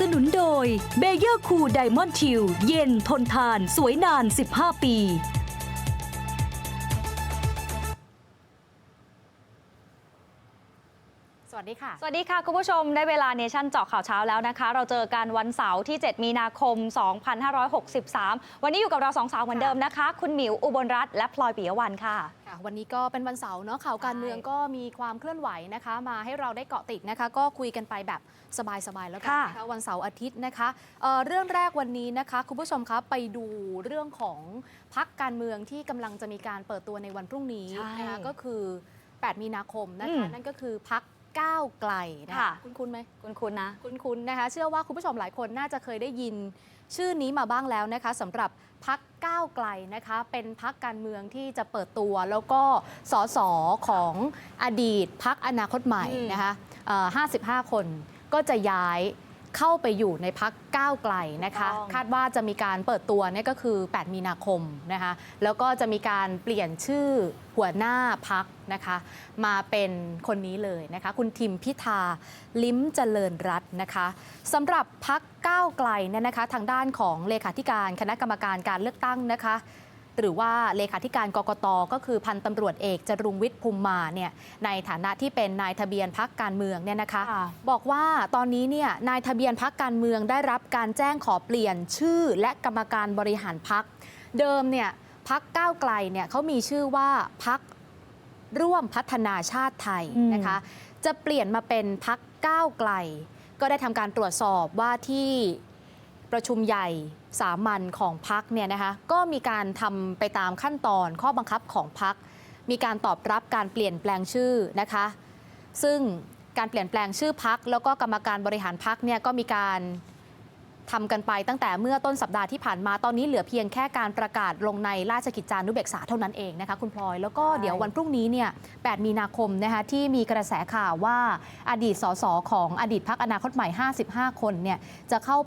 เบเยอร์คูไดมอนด์ชิลเย็นทนทานสวยนาน 15 ปี สวัสดีค่ะ สวัสดีค่ะ คุณผู้ชมได้เวลาเนชั่นเจาะข่าวเช้าแล้วนะคะ เราเจอกันวันเสาร์ที่ 7 มีนาคม 2563 วันนี้อยู่กับเราสองสาวเหมือนเดิมนะคะ คุณหมิวอุบลรัตน์และพลอยปิยวันค่ะค่ะ วันนี้ก็เป็นวันเสาร์เนาะข่าวการใช่เมืองก็มีความเคลื่อนไหวนะคะ มาให้เราได้เกาะติดนะคะ ก็คุยกันไปแบบสบายๆแล้วกันค่ะนะคะวันเสาร์อาทิตย์นะคะเอ่อเรื่องแรกวันนี้นะคะ คุณผู้ชมคะไปดูเรื่องของพักการเมืองที่กำลังจะมีการเปิดตัวในวันพรุ่งนี้ใช่นะคะก็คือ 8 มีนาคมนะคะ อืม นั่นก็คือพัก ก้าวไกลนะค่ะ คุณคุณไหมคุณคุณนะ คุ้นๆนะคะ เชื่อว่าคุณผู้ชมหลายคนน่าจะเคยได้ยิน ชื่อนี้มาบ้างแล้วนะคะสำหรับพักก้าวไกลนะคะ เป็นพักการเมืองที่จะเปิดตัวแล้วก็สสของอดีตพักอนาคตใหม่อืมนะคะเอ่อ55 คนก็จะย้าย เข้าไปอยู่ในพักก้าวไกลนะคะถูกต้องคาดว่าจะมีการเปิดตัวเนี่ยก็คือ 8 มีนาคมนะคะแล้วก็จะมีการเปลี่ยนชื่อหัวหน้าพักนะคะ มาเป็นคนนี้เลยนะคะ คุณทิมพิธาลิ้มเจริญรัตน์นะคะสำหรับพักก้าวไกลเนี่ยนะคะ ทางด้านของเลขาธิการคณะกรรมการการเลือกตั้งนะคะ หรือว่าเลขาธิการกกตก็คือพันตำรวจเอกจรุงวิทย์ภูมิมาเนี่ยในฐานะที่เป็นนายทะเบียนพักการเมืองเนี่ยนะคะค่ะบอกว่าตอนนี้เนี่ยนายทะเบียนพักการเมืองได้รับการแจ้งขอเปลี่ยนชื่อและกรรมการบริหารพักเดิมเนี่ยพักก้าวไกลเนี่ยเขามีชื่อว่าพักร่วมพัฒนาชาติไทยอืมนะคะจะเปลี่ยนมาเป็นพักก้าวไกล ก็ได้ทำการตรวจสอบว่าที่ ประชุมใหญ่สามัญของพักเนี่ยนะคะก็มีการทำไปตามขั้นตอนข้อบังคับของพัก มีการตอบรับการเปลี่ยนแปลงชื่อนะคะ ซึ่งการเปลี่ยนแปลงชื่อพักแล้วก็กรรมการบริหารพักเนี่ยก็มีการทำกันไปตั้งแต่เมื่อต้นสัปดาห์ที่ผ่านมาตอนนี้เหลือเพียงแค่การประกาศลงในราชกิจจานุเบกษาเท่านั้นเองนะคะคุณพลอย แล้วก็เดี๋ยววันพรุ่งนี้เนี่ย 8 มีนาคมนะคะที่มีกระแสข่าวว่าอดีตสสของอดีตพักอนาคตใหม่ 55 คนเนี่ยจะเข้า